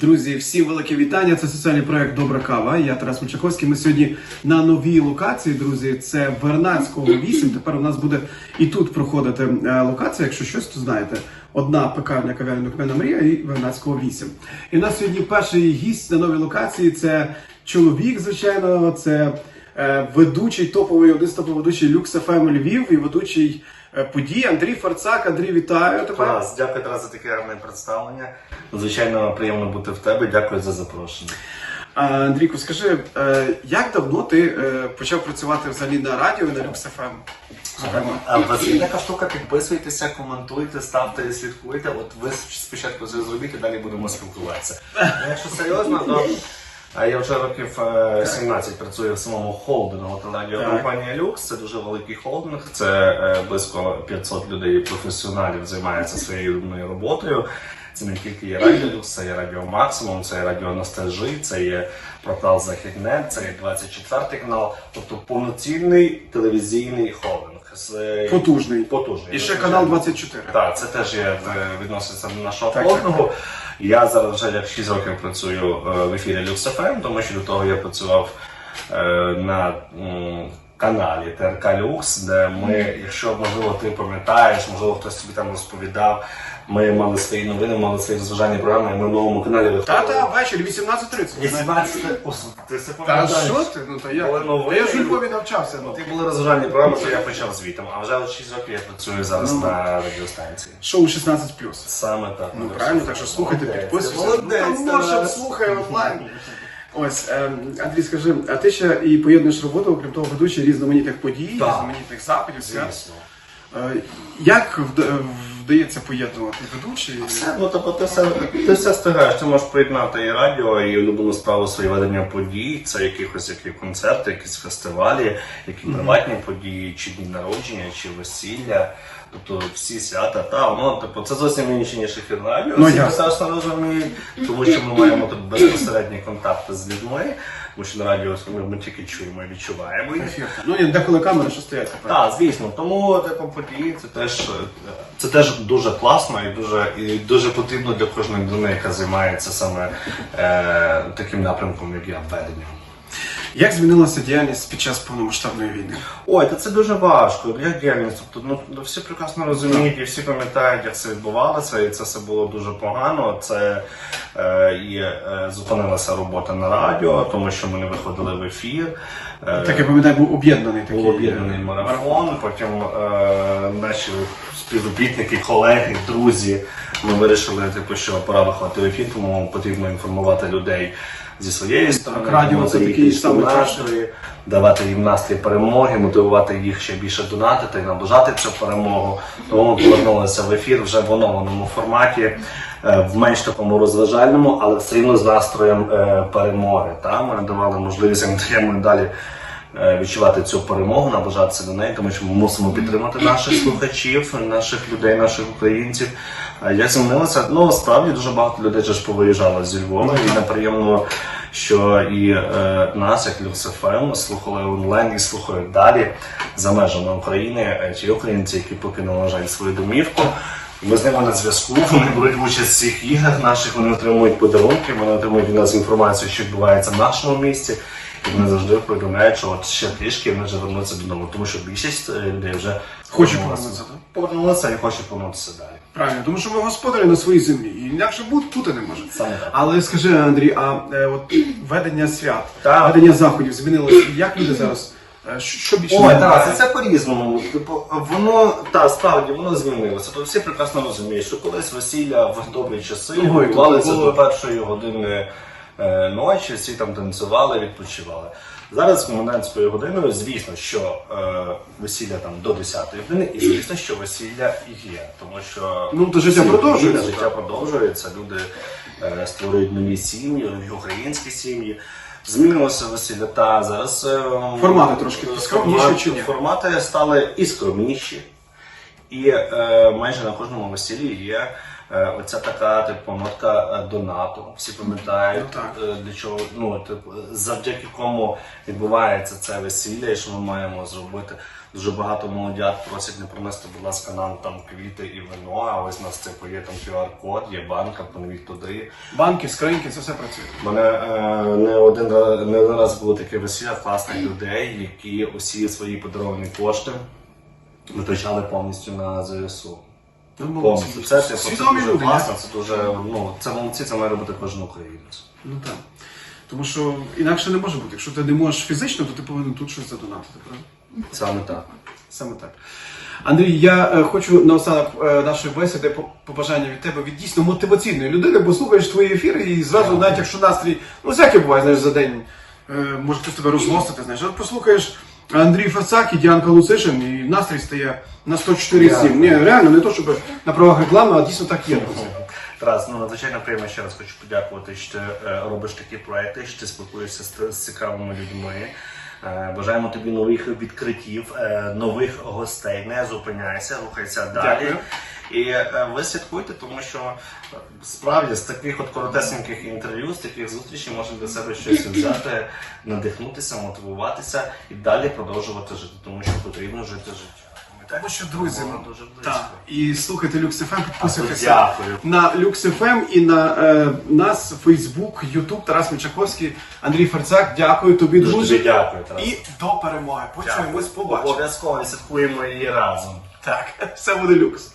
Друзі, всім велике вітання. Це соціальний проект Добра кава. Я Тарас Мочаковський. Ми сьогодні на новій локації, друзі. Це Вернадського 8. Тепер у нас буде і тут проходити е, локація. Якщо щось, то знаєте. Одна пекарня кав'ярня Кмена Мрія і Вернадського 8. І у нас сьогодні перший гість на новій локації. Це чоловік, звичайно, це е, ведучий топовий, один з топових ведучий Люкс ФМ Львів і ведучий подій Андрій Фарцак. Андрій, вітаю тебе. Клас, дякую Тарас, за таке гарне представлення. Звичайно, приємно бути в тебе. Дякую за запрошення. Андрійку, скажи, е, як давно ти е, почав працювати взагалі на радіо і на Люкс ФМ? Зокрема. Вас є така штука, підписуйтеся, коментуйте, ставте, слідкуйте. От ви спочатку зробіть, і далі будемо спілкуватися. Ну, Якщо серйозно, то я вже років е, 17 працюю в самому холдингу телерадіокомпанія Люкс. Це дуже великий холдинг. Це е, близько 500 людей, професіоналів займаються своєю роботою. Це не тільки є Радіо це є Радіо Максимум, це є Радіо Ностальжі, це є портал Західнет, це є 24 канал, тобто повноцінний телевізійний холдинг. З- Потужний. Потужний. І ще канал 24. Так, це теж є е, відноситься до нашого Так, холдингу. Я зараз вже як 6 років працюю е, в ефірі Lux FM, тому що до того я працював е, на м, каналі ТРК Люкс, де ми, якщо можливо ти пам'ятаєш, можливо хтось тобі там розповідав. Ми мали свої новини, мали свої розважальні програми, і ми в новому каналі виходили. Та-та, ввечері 18.30. 18 Ос, ти все Та пам'ятаєш? що ти? Ну та я. Коли новини- Та я ж у Львові навчався. Ну. Ти були розважальні програми, то я почав звітом. А вже от 6 років я працюю зараз Ну. на радіостанції. Шоу 16+. Саме так. Ну правильно, так що слухайте, підписуйтесь. Молодець, Ну, там може Тарас. слухай онлайн. Ось, ем, Андрій, скажи, а ти ще і поєднуєш роботу, окрім того, ведучий різноманітних подій, різноманітних заходів, свят. Е, Як вда- вдається поєднувати ведучий? Все, ну тобто ти все, ти все встигаєш, ти можеш приєднати і радіо, і улюблену справу своє ведення подій, це якихось які концерти, якісь фестивалі, які приватні події, чи дні народження, чи весілля. Тобто всі свята, та воно типу це зовсім інше, ніж ефір радіо. Ну, Всі ясно. прекрасно розуміють, тому що ми маємо тут безпосередні контакти з людьми, тому що на радіо ми, ми тільки чуємо і відчуваємо. їх. Ну, і деколи камери, що стоять. Так, звісно. Тому типу події це теж це теж дуже класно і дуже і дуже потрібно для кожної людини, яка займається саме е, таким напрямком, як я ведення. Як змінилася діяльність під час повномасштабної війни? Ой, та це дуже важко. Як діяльність? Тобто, ну ну, всі прекрасно розуміють і всі пам'ятають, як це відбувалося, і це все було дуже погано. Це е, і е, зупинилася робота на радіо, тому що ми не виходили в ефір. Е, Так я пам'ятаю, був об'єднаний такий. Був об'єднаний марафон. Потім е, наші співробітники, колеги, друзі. Ми вирішили, типу, що пора виходити в ефір, тому потрібно інформувати людей зі своєї сторони. радіо це такий самий настрої, давати їм настрій перемоги, мотивувати їх ще більше донатити і наближати цю перемогу. Тому ми повернулися в ефір вже в оновленому форматі. е, В менш такому розважальному, але все одно з настроєм е, перемоги. Та? Ми давали можливість, ми далі відчувати цю перемогу, наближатися до неї, тому що ми мусимо підтримати наших слухачів, наших людей, наших українців. А Як змінилося? Ну справді дуже багато людей вже ж повиїжджало зі Львова, і неприємно, що і е, нас, як ЛЮКСФМ, слухали онлайн і слухають далі за межами України. е, Ті українці, які покинули на жаль свою домівку. Ми з ними на зв'язку, вони беруть участь в цих іграх наших, вони отримують подарунки, вони отримують від нас інформацію, що відбувається в нашому місті. Вони завжди повідомляють, що от ще трішки вони вже вернуться додому, тому що більшість е, людей вже Хоче повернулися. повернутися? Повернулися і хоче повернутися далі. Правильно, тому що ми господарі на своїй землі, і інакше бути, бути не може. Саме так. Але скажи, Андрій, а е, от ведення свят, Так. ведення заходів змінилося. Як люди зараз? е, Що, що більше? Ой, так, це, це по-різному. Типу, воно та справді воно змінилося. Тобто всі прекрасно розуміють, що колись весілля в добрі часи Ой, відбувалися до першої години ночі, всі там танцювали, відпочивали. Зараз комендантською годиною, звісно, що е, весілля там до 10-ї години, і звісно, що весілля є, тому що Ну, то життя продовжується, Життя продовжується. Люди е, створюють нові сім'ї, нові українські сім'ї. Змінилося весілля. Та зараз е, Формати трошки скромніші чи ні? Формати стали і скромніші, і е, майже на кожному весіллі є Е, Оця така типу нотка е, донату. Всі пам'ятають Ну, е, для чого ну типу, завдяки кому відбувається це весілля, і що ми маємо зробити. Дуже багато молодят просять не принести, будь ласка, нам там квіти і вино. А ось у нас типу є там QR-код, є банка, поневіть туди. Банки, скриньки, це все працює. У мене е, не один не один раз було таке весілля класних людей, які усі свої подаровані кошти витрачали повністю на ЗСУ. Повністю. Це, типу, це Свідомі дуже люди, класно, це дуже ну це молодці, це має робити кожен українець. Ну так. Тому що інакше не може бути. Якщо ти не можеш фізично, то ти повинен тут щось задонатити, правда? Саме так. Саме так. Андрій, я е, хочу наостанок е, нашої бесіди по- побажання від тебе від дійсно мотиваційної людини, бо слухаєш твої ефіри і зразу, навіть якщо настрій, ну всяке буває, знаєш, за день е, може хтось тебе розгостити, знаєш. От послухаєш Андрій Фасак і Діанка Луцишин, і настрій стає на 104,7. Ні, реально, не то, щоб на правах реклами, а дійсно так є, друзі. Тарас, ну надзвичайно приємно ще раз хочу подякувати, що ти е, робиш такі проекти, що ти спілкуєшся з, з цікавими людьми. Е, бажаємо тобі нових відкриттів, е, нових гостей. Не зупиняйся, рухайся далі. Дякую. І е, ви слідкуйте, тому що справді з таких от коротесеньких інтерв'ю, з таких зустрічей можна для себе щось взяти, надихнутися, мотивуватися і далі продовжувати жити, тому що потрібно жити життя. Тому що, друзі, Воно дуже близько. Так, і слухайте Lux FM, підписуйтеся Дякую. на Lux FM і на е, нас, Фейсбук, Ютуб, Тарас Мічаковський, Андрій Ферцак. Дякую тобі, Дуже тобі дякую, Тарас. І до перемоги. Почуємось, побачимо. Обов'язково святкуємо її разом. Так, все буде люкс.